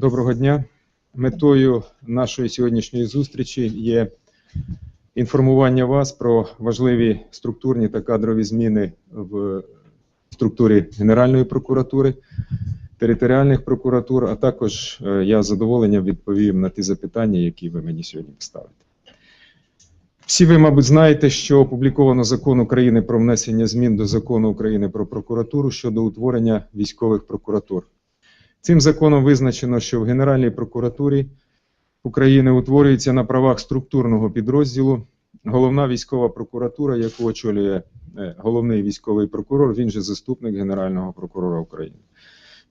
Доброго дня. Метою нашої сьогоднішньої зустрічі є інформування вас про важливі структурні та кадрові зміни в структурі Генеральної прокуратури, територіальних прокуратур, а також е, я з задоволенням відповім на ті запитання, які ви мені сьогодні поставите. Всі ви, мабуть, знаєте, що опубліковано закон України про внесення змін до закону України про прокуратуру щодо утворення військових прокуратур. Цим законом визначено, що в Генеральній прокуратурі України утворюється на правах структурного підрозділу головна військова прокуратура, яку очолює е, головний військовий прокурор, він же заступник Генерального прокурора України.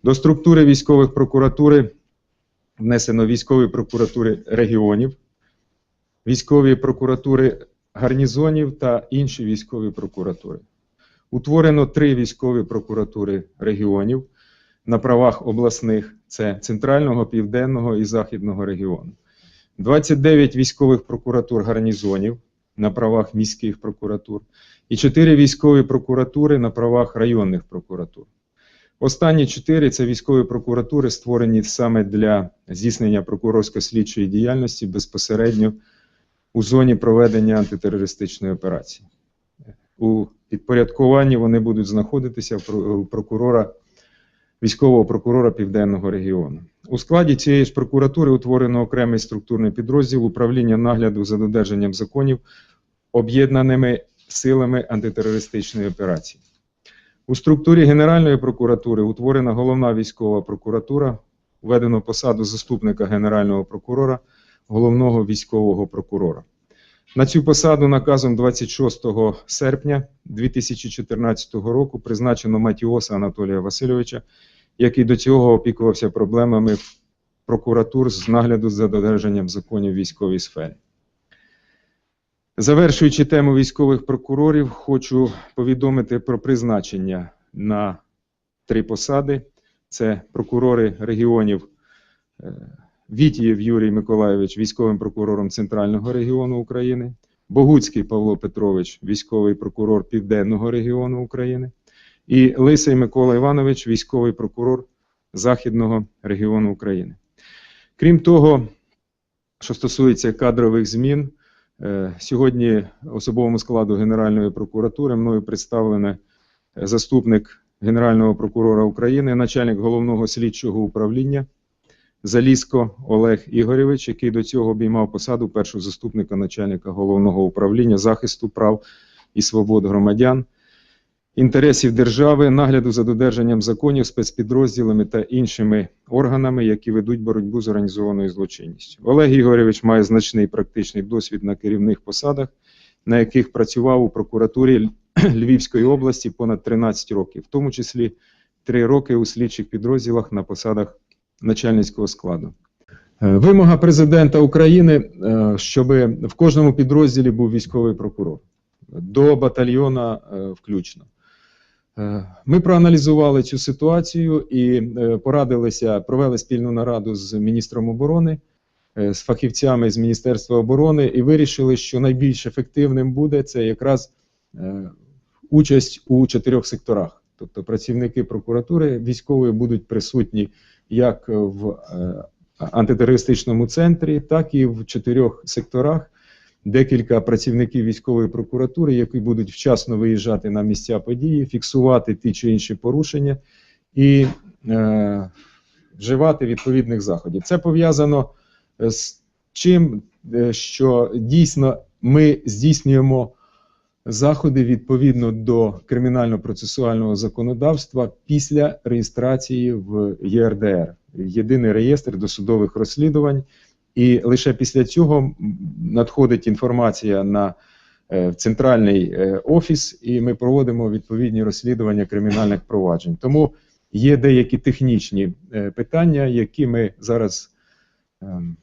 До структури військових прокуратури внесено військові прокуратури регіонів, військові прокуратури гарнізонів та інші військові прокуратури. Утворено три військові прокуратури регіонів на правах обласних це Центрального, Південного і Західного регіону. 29 військових прокуратур гарнізонів на правах міських прокуратур і 4 військові прокуратури на правах районних прокуратур. Останні 4 це військові прокуратури, створені саме для здійснення прокурорсько-слідчої діяльності безпосередньо у зоні проведення антитерористичної операції. У підпорядкуванні вони будуть знаходитися у прокурора військового прокурора Південного регіону. У складі цієї ж прокуратури утворено окремий структурний підрозділ управління нагляду за додержанням законів об'єднаними силами антитерористичної операції. У структурі Генеральної прокуратури утворена головна військова прокуратура, введено посаду заступника Генерального прокурора, головного військового прокурора. На цю посаду наказом 26 серпня 2014 року призначено Матіоса Анатолія Васильовича, який до цього опікувався проблемами прокуратур з нагляду за додержанням законів військовій сфері. Завершуючи тему військових прокурорів, хочу повідомити про призначення на три посади: це прокурори регіонів. Вітієв Юрій Миколайович, військовим прокурором Центрального регіону України, Богуцький Павло Петрович, військовий прокурор Південного регіону України, і Лисий Микола Іванович, військовий прокурор Західного регіону України. Крім того, що стосується кадрових змін, е, сьогодні особовому складу Генеральної прокуратури мною представлений заступник Генерального прокурора України, начальник головного слідчого управління. Залізко Олег Ігорєвич, який до цього обіймав посаду першого заступника начальника головного управління захисту прав і свобод громадян, інтересів держави, нагляду за додержанням законів, спецпідрозділами та іншими органами, які ведуть боротьбу з організованою злочинністю. Олег Ігорєвич має значний практичний досвід на керівних посадах, на яких працював у прокуратурі Львівської області понад 13 років, в тому числі 3 роки у слідчих підрозділах на посадах начальницького складу. Е, Вимога президента України, е, щоб в кожному підрозділі був військовий прокурор до батальйона е, включно. Ми проаналізували цю ситуацію і порадилися, провели спільну нараду з міністром оборони, з фахівцями з Міністерства оборони і вирішили, що найбільш ефективним буде це якраз участь у чотирьох секторах. Тобто працівники прокуратури військової будуть присутні як в е, антитерористичному центрі, так і в чотирьох секторах. Декілька працівників військової прокуратури, які будуть вчасно виїжджати на місця події, фіксувати ті чи інші порушення і е, вживати відповідних заходів. Це пов'язано з чим, е, що дійсно ми здійснюємо заходи відповідно до кримінально-процесуального законодавства після реєстрації в ЄРДР, єдиний реєстр досудових розслідувань. І лише після цього надходить інформація на е, центральний е, офіс, і ми проводимо відповідні розслідування кримінальних проваджень. Тому є деякі технічні е, питання, які ми зараз ем,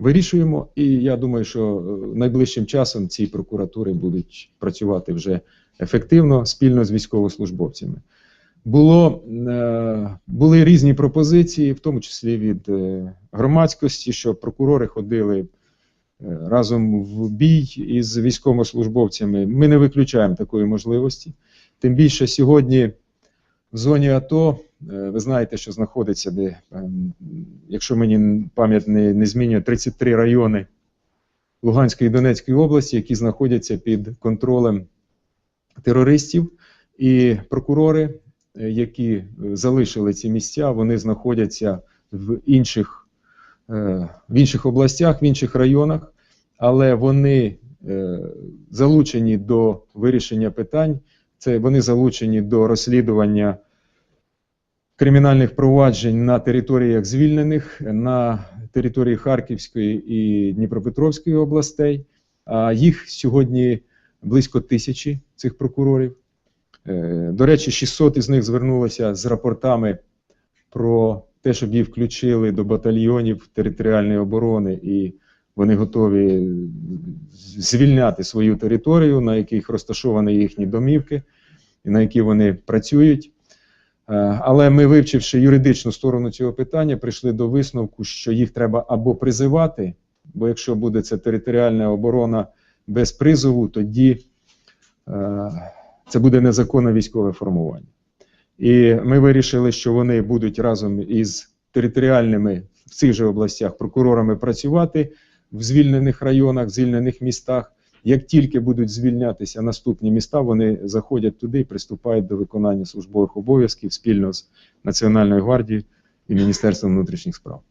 вирішуємо. І я думаю, що е, найближчим часом ці прокуратури будуть працювати вже ефективно спільно з військовослужбовцями. Було, е, були різні пропозиції, в тому числі від е, громадськості, що прокурори ходили разом в бій із військовослужбовцями. Ми не виключаємо такої можливості. Тим більше сьогодні в зоні АТО ви знаєте, що знаходиться, де, ем, якщо мені пам'ять не, не змінює, 33 райони Луганської і Донецької області, які знаходяться під контролем терористів, і прокурори, е, які е, залишили ці місця, вони знаходяться в інших, е, в інших областях, в інших районах, але вони е, залучені до вирішення питань. Це вони залучені до розслідування кримінальних проваджень на територіях звільнених, на території Харківської і Дніпропетровської областей. Їх сьогодні близько тисячі цих прокурорів. Е, До речі, 600 із них звернулося з рапортами про те, щоб їх включили до батальйонів територіальної оборони, і вони готові звільняти свою територію, на яких розташовані їхні домівки, на які вони працюють. Е, Але ми, вивчивши юридичну сторону цього питання, прийшли до висновку, що їх треба або призивати, бо якщо буде це територіальна оборона без призову, тоді е, це буде незаконне військове формування. І ми вирішили, що вони будуть разом із територіальними в цих же областях прокурорами працювати в звільнених районах, в звільнених містах. Як тільки будуть звільнятися наступні міста, вони заходять туди і приступають до виконання службових обов'язків спільно з Національною гвардією і Міністерством внутрішніх справ.